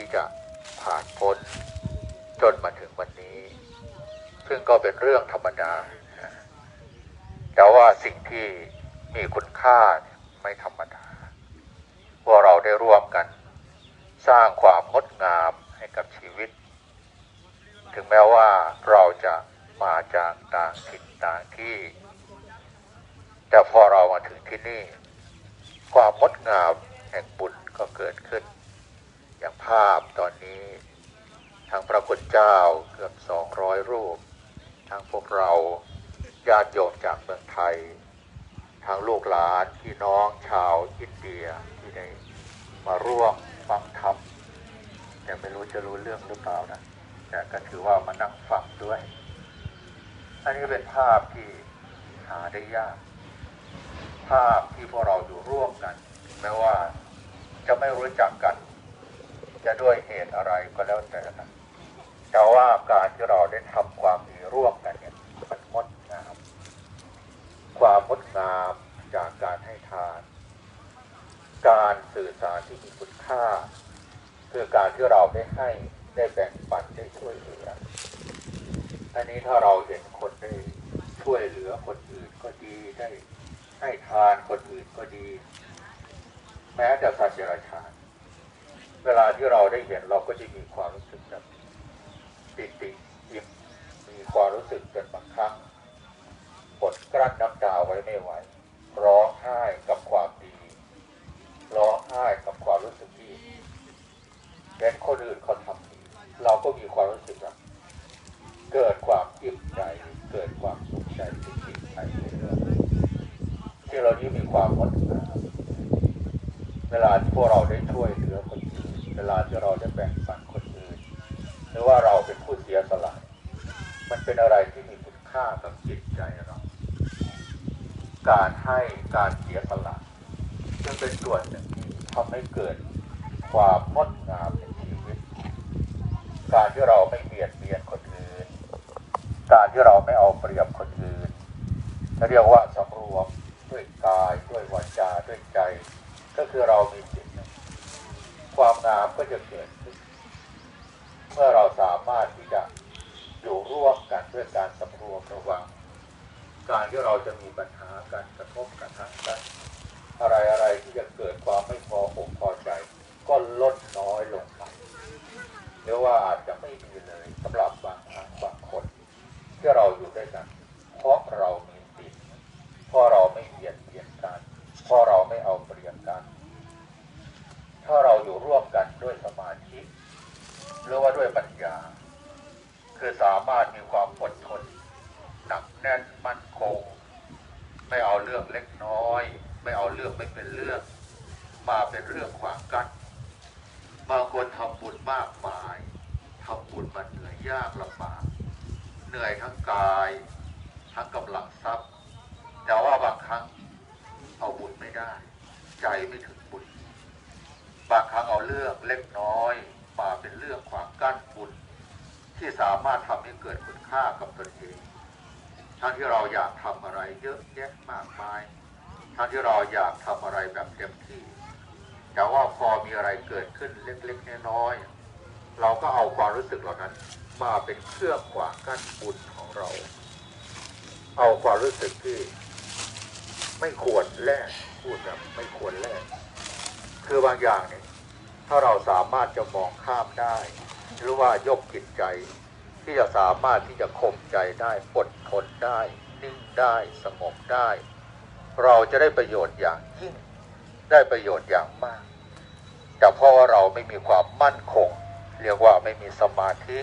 ที่จะผ่านพ้นจนมาถึงวันนี้ ซึ่งก็เป็นเรื่องธรรมดา แต่ว่าสิ่งที่มีคุณค่าไม่ธรรมดาพวกเราได้ร่วมกัน สร้างความงดงามให้กับชีวิต ถึงแม้ว่าเราจะมาจากต่างถิ่นต่างที่ แต่พอเรามาถึงที่นี่ ความงดงามแห่งบุญก็เกิดขึ้น อย่างภาพตอนนี้ทางพระคุณเจ้าเกือบสองร้อยรูป ทางพวกเราญาติโยมจากเมืองไทย ทางลูกหลานพี่น้องชาวอินเดียที่ได้มาร่วมฟังธรรมแต่ไม่รู้จะรู้เรื่องหรือเปล่านะแต่ก็ถือว่ามานั่งฟังด้วย อันนี้เป็นภาพที่หาได้ยาก ภาพที่พวกเราอยู่ร่วมกันแม้ว่าจะไม่รู้จักกัน จะด้วยเหตุอะไรก็แล้วแต่นะแต่ว่าการที่เราได้ทำความดีร่วมกันเนี่ยมันงดงามความงดงามจากการให้ทาน การสื่อสารที่มีคุณค่า คือการที่เราได้ให้ได้แบ่งปันได้ช่วยเหลืออันนี้ถ้าเราเห็นคนได้ช่วยเหลือคนอื่นก็ดีได้ให้ทานคนอื่นก็ดี แม้แต่สัตว์เดรัจฉานเวลาที่เราได้เห็นเราก็จะมีความรู้สึกแบบปิติอิ่มมีความรู้สึกเป็นบางครั้งอดกลั้นน้ำตาไว้ไม่ไหว ร้องไห้กับความดี ร้องไห้กับความรู้สึกที่เห็นคนอื่นเขาทำดีเราก็มีความรู้สึกว่าเกิดความอิ่มใจ เกิดความสุขใจที่จิตใจในเรื่องที่เรานี้มีความ งดงามเวลาที่พวกเราได้ช่วยเหลือคนอื่นเวลาที่เราได้แบ่งปันคนอื่นหรือว่าเราเป็นผู้เสียสละ มันเป็นอะไรที่มีคุณค่ากับจิตใจเรา การให้การเสียสละจึงเป็นส่วนหนึ่งที่ทำให้เกิดความงดงามในชีวิต การที่เราไม่เบียดเบียนคนอื่น การที่เราไม่เอาเปรียบคนอื่นจะเรียกว่าสำรวม ด้วยกายด้วยวาจาด้วยใจ ก็คือเรามีจิตความงามก็จะเกิดขึ้นเมื่อเราสามารถที่จะอยู่ร่วมกันด้วยการสำรวมระวัง การที่เราจะมีปัญหาการกระทบกระทั่งกัน อะไรอะไรที่จะเกิดความไม่พออกพอใจ ก็ลดน้อยลงไปหรือว่าอาจจะไม่มีเลยสำหรับบางครั้งบางคน ที่เราอยู่ด้วยกันเพราะเรา เพราะเราไม่เบียดเบียนกัน เพราะเราไม่เอาเปรียบกัน ถ้าเราอยู่ร่วมกันด้วยสมาธิหรือว่าด้วยปัญญา คือสามารถมีความอดทนหนักแน่นมั่นคง ไม่เอาเรื่องเล็กน้อย ไม่เอาเรื่องไม่เป็นเรื่อง มาเป็นเรื่องขวางกัน้นบางคนทำบุญมากมายทำบุญมันเหนื่อยยากลำบากเหนื่อยทั้งกาย ทั้งกำลังทรัพย์ แต่ว่าบางครั้งเอาบุญไม่ได้ ใจไม่ถึงบุญ บางครั้งเอาเรื่องเล็กน้อย มาเป็นเรื่องขวางกั้นบุญ ที่สามารถทำให้เกิดคุณค่ากับตนเองทั้งที่เราอยากทำอะไรเยอะแยะมากมายทั้งที่เราอยากทำอะไรแบบเต็มที่ แต่ว่าพอมีอะไรเกิดขึ้นเล็กๆน้อยๆเราก็เอาความรู้สึกเหล่านั้น มาเป็นเครื่องขวางกั้นบุญของเรา เอาความรู้สึกที่ ไม่ควรแลกพูดแบบไม่ควรแลกคือบางอย่างเนี่ยถ้าเราสามารถจะมองข้ามได้ หรือว่ายกจิตใจ ที่จะสามารถที่จะข่มใจได้อดทนได้ นิ่งได้สงบได้ เราจะได้ประโยชน์อย่างยิ่งได้ประโยชน์อย่างมาก แต่เพราะว่าเราไม่มีความมั่นคง เรียกว่าไม่มีสมาธิ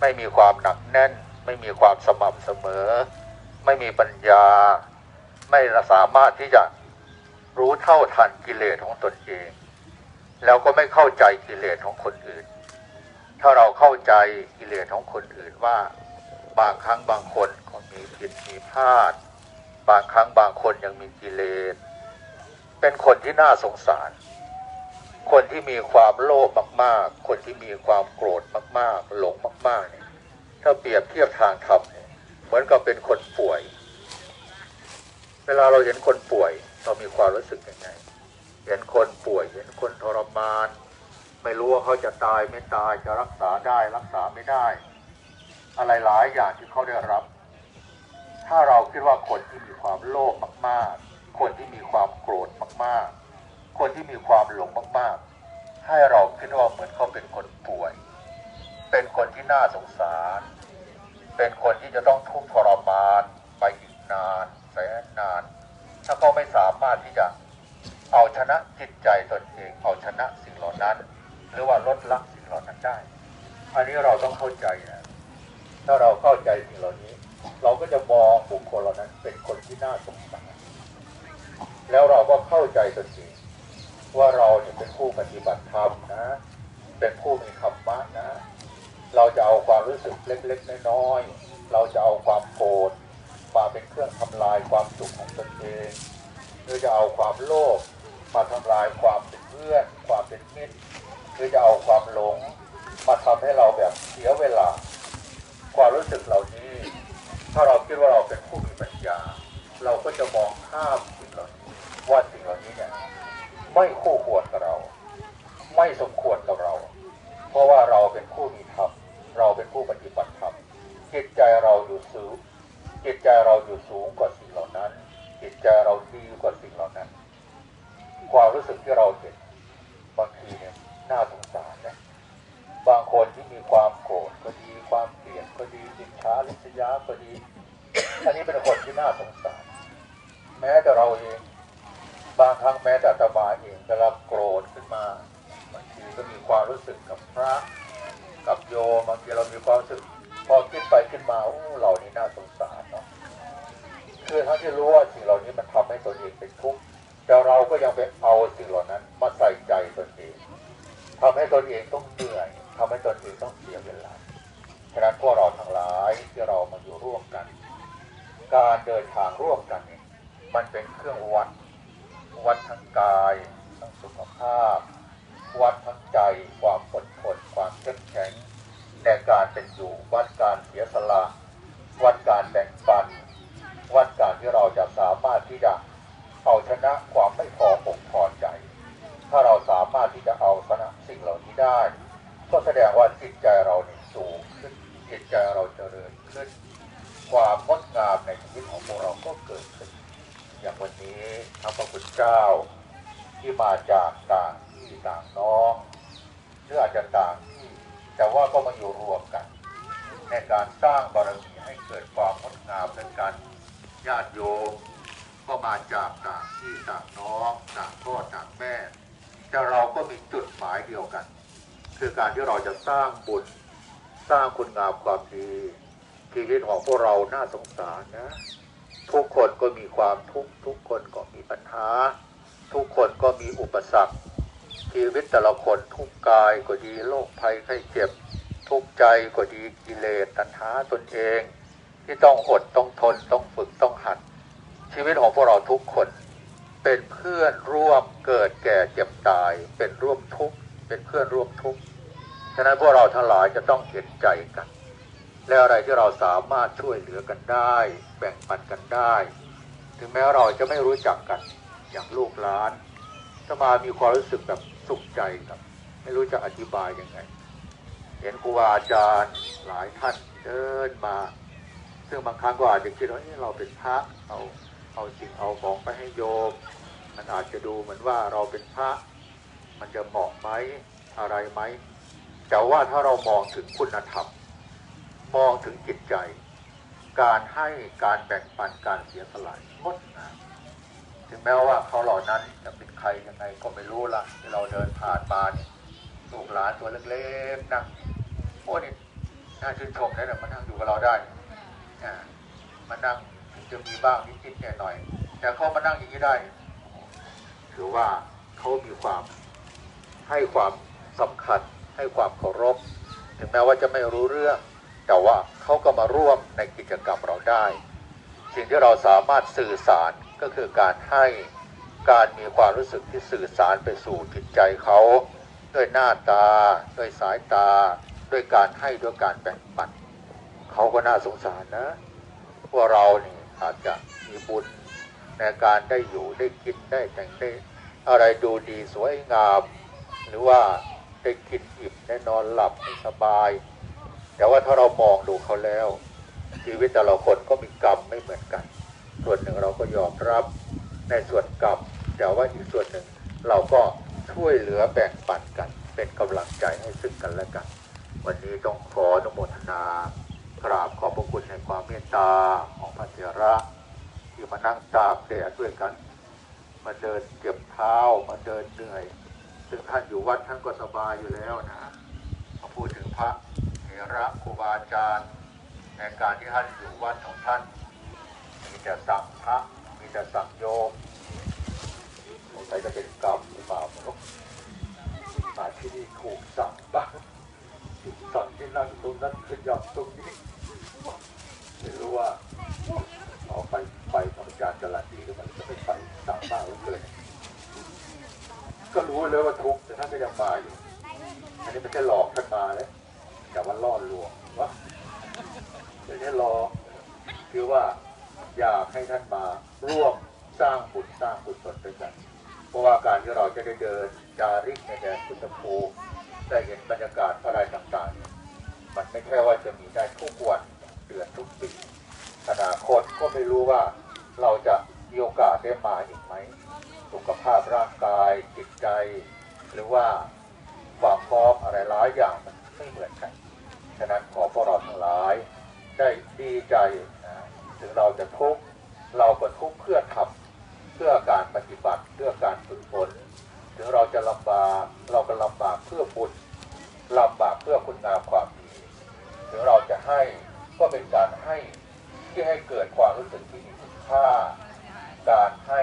ไม่มีความหนักแน่น ไม่มีความสม่ำเสมอ ไม่มีปัญญา ไม่สามารถที่จะรู้เท่าทันกิเลสของตนเอง แล้วก็ไม่เข้าใจกิเลสของคนอื่น ถ้าเราเข้าใจกิเลสของคนอื่นว่า บางครั้งบางคนก็มีผิดมีพลาด บางครั้งบางคนยังมีกิเลสเป็นคนที่น่าสงสาร คนที่มีความโลภมาก ๆ คนที่มีความโกรธมาก ๆ หลงมากๆเนี่ยถ้าเปรียบเทียบทางธรรมเนี่ยเหมือนกับเป็นคนป่วย เวลาเราเห็นคนป่วย เรามีความรู้สึกยังไง เห็นคนป่วย เห็นคนทรมาน ไม่รู้ว่าเขาจะตายไม่ตายจะรักษาได้รักษาไม่ได้ อะไรหลายอย่างที่เขาได้รับ ถ้าเราคิดว่าคนที่มีความโลภมากๆ คนที่มีความโกรธมากๆ คนที่มีความหลงมากๆ ให้เราคิดว่าเหมือนเขาเป็นคนป่วย เป็นคนที่น่าสงสาร เป็นคนที่จะต้องทุกข์ทรมานไปอีกนานแสนนาน ถ้าเขาไม่สารถที่จะเอาชนะจิตใจตนเอง เอาชนะสิ่งเหล่านั้น หรือว่าลดละสิ่งเหล่านั้นได้ อันนี้เราต้องเข้าใจนะถ้าเราเข้าใจสิ่งเหล่านี้ เราก็จะมองบุคคลเหล่านั้น เป็นคนที่น่าสงสารแล้วเราก็เข้าใจตนเองว่าเราเนี่ยเป็นผู้ปฏิบัติธรรมนะ เป็นผู้มีธรรมะนะ เราจะเอาความรู้สึกเล็กๆน้อยๆเราจะเอาความโกรธมาเป็นเครื่องทำลายความสุขของตนเอง หรือจะเอาความโลภมาทำลายความเป็นเพื่อนความเป็นมิตรหรือจะเอาความหลง มาทำให้เราแบบเสียเวลา ความรู้สึกเหล่านี้ ถ้าเราคิดว่าเราเป็นผู้มีปัญญา เราก็จะมองข้ามสิ่งเหล่านี้ว่าสิ่งเหล่านี้เนี่ยไม่คู่ควรกับเรา ไม่สมควรกับเรา เพราะว่าเราเป็นผู้มีธรรมเราเป็นผู้ปฏิบัติธรรมจิตใจเราอยู่สูงจิตใจเราอยู่สูงกว่าสิ่งเหล่านั้น จิตใจเราดีกว่าสิ่งเหล่านั้น ความรู้สึกที่เราเห็นบางทีเนี่ยน่าสงสารนะบางคนที่มีความโกรธก็ดีความเกลียดก็ดีอิจฉาริษยาก็ดี อันนี้เป็นคนที่น่าสงสาร แม้แต่เราเองบางครั้งแม้แต่อาตมาเองเวลาโกรธขึ้นมาบางทีก็มีความรู้สึกกับพระกับโยมบางทีเรามีความรู้สึกพอคิดไปขึ้นมาโอ้เรานี่น่าสงสาร คือทั้งที่รู้ว่าสิ่งเหล่านี้มันทำให้ตนเองเป็นทุกข์แต่เราก็ยังไปเอาสิ่งเหล่านั้นมาใส่ใจตนเองทำให้ตนเองต้องเหนื่อยทำให้ตนเองต้องเสียเวลาฉะนั้นพวกเราทั้งหลายที่เรามาอยู่ร่วมกัน การเดินทางร่วมกันเนี่ยมันเป็นเครื่องวัด วัดทั้งกายทั้งสุขภาพ วัดทั้งใจความอดทนความเข้มแข็งในการเป็นอยู่วัดการเสียสละวัดการแบ่งปัน วัดการที่เราจะสามารถที่จะเอาชนะความไม่พออกพอใจ ถ้าเราสามารถที่จะเอาชนะสิ่งเหล่านี้ได้ ก็แสดงว่าจิตใจเราเนี่ยสูงขึ้นจิตใจเราเจริญขึ้น ความงดงามในชีวิตของพวกเราก็เกิดขึ้น อย่างวันนี้พระพุทธเจ้าที่มาจากต่างที่ต่างน้องหรืออาจจะต่างที่ แต่ว่าก็มาอยู่รวมกัน ในการสร้างบารมีให้เกิดความงดงามในการ ญาติโยมก็มาจากต่างที่ต่างน้องต่างพ่อต่างแม่ แต่เราก็มีจุดหมายเดียวกัน คือการที่เราจะสร้างบุญสร้างคุณงามความดีชีวิตของพวกเราน่าสงสารนะ ทุกคนก็มีความทุกข์ทุกคนก็มีปัญหา ทุกคนก็มีอุปสรรค ชีวิตแต่ละคนทุกกายก็ดีโรคภัยไข้เจ็บ ทุกใจก็ดีกิเลสตัณหาตนเอง ที่ต้องอดต้องทนต้องฝึกต้องหัด ชีวิตของพวกเราทุกคน เป็นเพื่อนร่วมเกิดแก่เจ็บตาย เป็นร่วมทุกข์เป็นเพื่อนร่วมทุกข์ฉะนั้นพวกเราทั้งหลายจะต้องเห็นใจกัน และอะไรที่เราสามารถช่วยเหลือกันได้ แบ่งปันกันได้ ถึงแม้เราจะไม่รู้จักกันอย่างลูกหลานจะมามีความรู้สึกแบบสุขใจกับไม่รู้จะอธิบายยังไง เห็นครูบาอาจารย์หลายท่านเดินมา ซึ่งบางครั้งก็อาจจะคิดว่าเอ๊ะเราเป็นพระเอาเอาสิ่งเอาของไปให้โยม มันอาจจะดูเหมือนว่าเราเป็นพระ มันจะเหมาะไหมอะไรไหมแต่ว่าถ้าเรามองถึงคุณธรรม มองถึงจิตใจ การให้การแบ่งปันการเสียสละงดงามถึงแม้ว่าเขาเหล่านั้นจะเป็นใครยังไงก็ไม่รู้ละที่เราเดินผ่านมาเนี่ยลูกหลานตัวเล็กๆนะโอ้นี่น่าชื่นชมนะเนี่ยมานั่งอยู่กับเราได้ มานั่งถึงจะมีบ้างนิดๆหน่อยๆแต่เขามานั่งอย่างนี้ได้ถือว่าเขามีความให้ความสำคัญให้ความเคารพ ถึงแม้ว่าจะไม่รู้เรื่อง แต่ว่าเขาก็มาร่วมในกิจกรรมเราได้ สิ่งที่เราสามารถสื่อสารก็คือการให้การมีความรู้สึกที่สื่อสารไปสู่จิตใจเขาด้วยหน้าตา ด้วยสายตา ด้วยการให้ด้วยการแบ่งปัน เขาก็น่าสงสารนะพวกเรานี่อาจจะมีบุญในการได้อยู่ได้กินได้แต่งได้อะไรดูดีสวยงาม หรือว่าได้กินอิ่มได้นอนหลับให้สบาย แต่ว่าถ้าเรามองดูเขาแล้ว ชีวิตแต่ละคนก็มีกรรมไม่เหมือนกัน ส่วนหนึ่งเราก็ยอมรับในส่วนกรรมแต่ว่าอีกส่วนหนึ่งเราก็ช่วยเหลือแบ่งปันกัน เป็นกำลังใจให้ซึ่งกันและกัน วันนี้ต้องขออนุโมทนา กราบขอบพระคุณในความเมตตาของพระเถระที่มานั่งตากแดดด้วยกัน มาเดินเก็บเท้ามาเดินเหนื่อย ซึ่งท่านอยู่วัดท่านก็สบายอยู่แล้วนะพอพูดถึงพระเถระครูบาอาจารย์ในการที่ท่านอยู่วัดของท่าน มีแต่สั่งพระมีแต่สั่งโยมสงสัยจะเป็นกรรมหรือเปล่าไม่รู้มาที่นี่ถูกสั่งบ้างสั่งที่นั่งตรงนั้นขยับตรงนี้ ไม่รู้ว่าเอาไปไปของอาจรย์จรัสดีหรือมันจะไม่ไปสั่งบ้าหรือเกินก็รู้เลยว่าทุกข์แต่ท่านก็ยังมาอยู่ อันนี้ไม่ใช่หลอกท่านมาเลยแต่ว่าล่อลวงวะไม่ใช่รอคือว่าอยากให้ท่านมาร่วมสร้างบุญสร้างกุศลด้วยกันเพราะว่าการที่เราจะได้เดินจาริกในแดนพุทธภูมิได้เห็นบรรยากาศอะไรต่างๆ มันไม่ใช่ว่าจะมีได้ทุกวัน เดือนทุกปีอนาคตก็ไม่รู้ว่าเราจะมีโอกาสได้มาอีกไหม สุขภาพร่างกายจิตใจ หรือว่าความพร้อมอะไรหลายอย่างมันไม่เหมือนกัน ฉะนั้นขอพวกเราทั้งหลายได้ดีใจนะถึงเราจะทุกข์เราก็ทุกข์เพื่อทำเพื่อการปฏิบัติเพื่อการฝึกฝนถึงเราจะลำบากเราก็ลำบากเพื่อบุญลำบากเพื่อคุณงามความดีถึงเราจะให้ก็เป็นการให้ที่ให้เกิดความรู้สึกที่มีคุณค่า การให้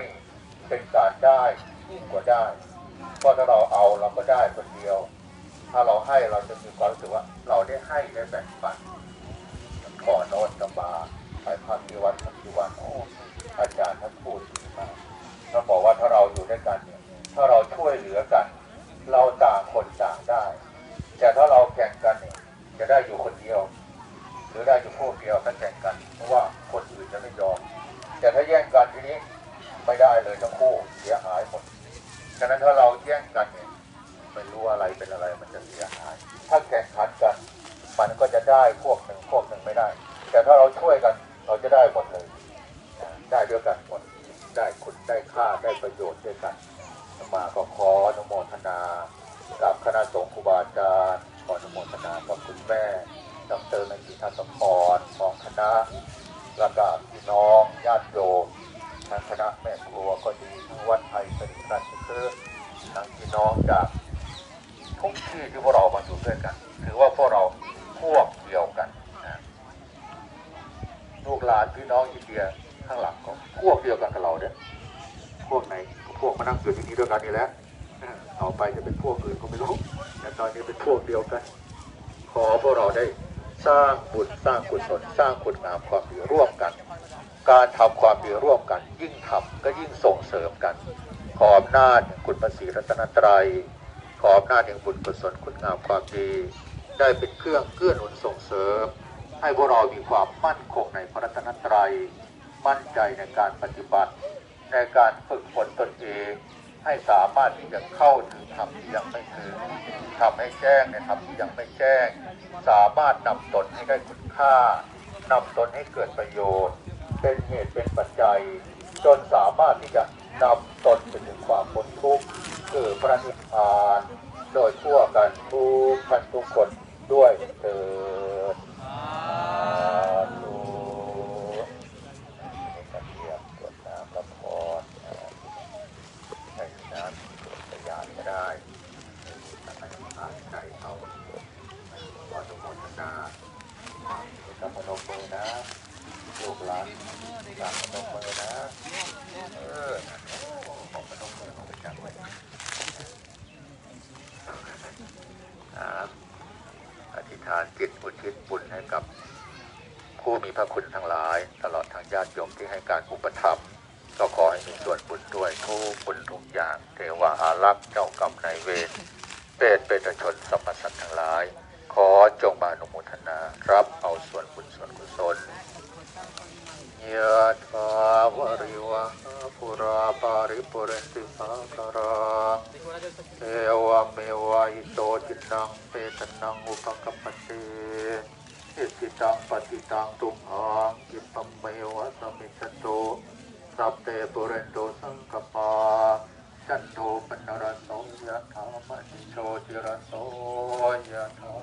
เป็นการได้ยิ่งกว่าได้เพราะถ้าเราเอาเราก็ได้คนเดียว ถ้าเราให้เราจะมีความรู้สึกว่าเราได้ ให้ได้แบ่งปันก่อนนอนกบาไปพักที่วัดพักที่วันโอ้อาจารย์ท่านพูดดีมากเราบอกว่าถ้าเราอยู่ด้วยกันเนี่ยถ้าเราช่วยเหลือกัน เราต่างคนต่างได้ แต่ถ้าเราแข่งกันเนี่ยจะได้อยู่คนเดียว หรือได้อยู่พวกเดียวถ้าแข่งกัน เพราะว่าคนอื่นจะไม่ยอม แต่ถ้าแย่งกันทีนี้ไม่ได้เลยทั้งคู่เสียหายหมดฉะนั้นถ้าเราแย่งกันเนี่ยไม่รู้อะไรเป็นอะไรมันจะเสียหาย ถ้าแข่งขันกัน มันก็จะได้พวกหนึ่งพวกหนึ่งไม่ได้ แต่ถ้าเราช่วยกันเราจะได้หมดเลย ได้ด้วยกันหมดได้คุณได้ค่าได้ประโยชน์ด้วยกันมาก็ขออนุโมทนา กับคณะสงฆ์ครูบาอาจารย์ขออนุโมทนากับคุณแม่ดรนกิทัศพรของคณะแล้วก็พี่น้องญาติโยมทางคณะแม่ครัวก็ดีทั้งวัดไทยสนิทราชคือทั้งพี่น้องจากทุกที่ที่พวกเรามาอยู่ด้วยกัน ถือว่าพวกเรา พวกเดียวกันนะลูกหลานพี่น้องอินเดียข้างหลังก็พวกเดียวกันกับเราเนี่ยพวกไหนก็พวกมานั่งอยู่ที่นี่ด้วยกันนี่แหละต่อไปจะเป็นพวกอื่นก็ไม่รู้แต่ตอนนี้เป็นพวกเดียวกัน ขอพวกเราได้สร้างบุญสร้างกุศลสร้างคุณงามความดีร่วมกัน การทำความดีร่วมกัน ยิ่งทำก็ยิ่งส่งเสริมกัน ขออำนาจแห่งคุณพระศรีรัตนตรัยขออำนาจแห่งบุญกุศลคุณงามความดี ได้เป็นเครื่องเกื้อหนุนส่งเสริม ให้พวกเรามีความมั่นคงในพระรัตนตรัย มั่นใจในการปฏิบัติ ในการฝึกฝนตนเอง ให้สามารถที่จะเข้าถึงธรรมที่ยังไม่ถึงทำให้แจ้งในธรรมที่ยังไม่แจ้ง สามารถนำตนให้ได้คุณค่านำตนให้เกิดประโยชน์ เป็นเหตุเป็นปัจจัย จนสามารถที่จะนำตนไปถึงความพ้นทุกข์คือพระนิพพาน โดยทั่วกันทุกท่านทุกคน อธิษฐานจิตอุทิศบุญให้กับผู้มีพระคุณทั้งหลาย ตลอดทางญาติโยมที่ให้การอุปถัมภ์ก็ขอให้มีส่วนบุญด้วยทุกบุญทุกอย่างเทวาอารักษ์เจ้ากรรมนายเวรเปรตเปตชนสัมปสัตทั้งหลาย ขอจงบาอนุโมทนา รับเอาส่วนบุญส่วนกุศล ยะถาวาริวะหาปุราปาริปุเรนติสาคาราเอวะเมวะอิโตจินังเปตนังอุปกัปปติอิสิตังปฏิตังตุมหังกิปะเมวะสมิจโตุสัพเตปุเรนโตสังกปาจันโทปนรสโสยะถามณิโชติรสโสยะถา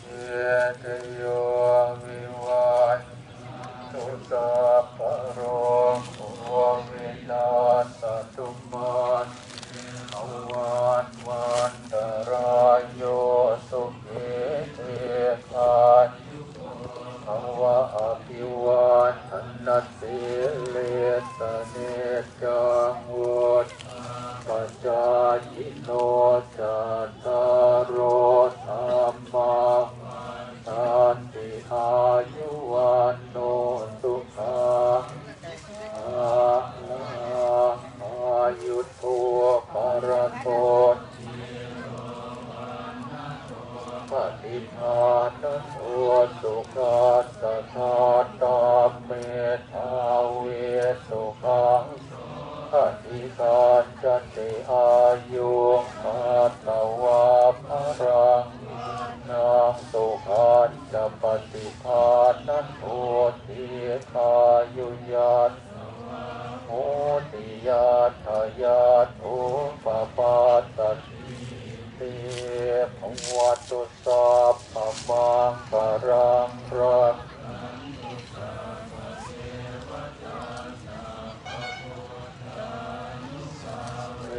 เยเตโยวิวัช ตุสัพพะโรโควินาศตุมันภวันวันตรายโยสุขิเทกันภวะอภิวันธนสิเลสเน จังวุฒปัจจายิโนจัตตารโรธรรมะสันติอายุวันโนสุขังอายุโทปรโตปฏิภาณโทสุขัสสะทาตาเมธาเวสุขังปฏิการจันติอายุมาตวาภรัง นาสุขันจะปฏิภาณันโทติคายุยันโมติยาทายาโทปปาตติเตภวัตุสัพพมังกรังรัก เว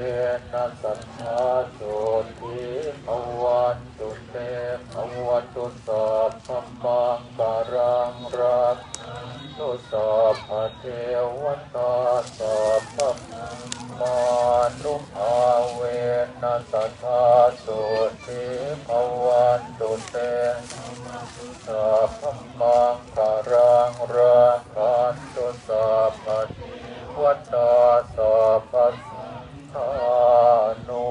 นัสสัทธาโสติภวันตุเตภวันตุ สัพพมังการังรักตุสัพพเทวตาสัพพมานุภาเวนัสธาโสติภวันตุเตสัพพมังการังรักขันตุสัพพเทวตาสัพพทานุ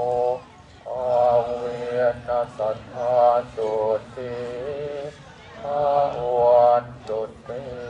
อาเวนัสธาสุติ one, two, three.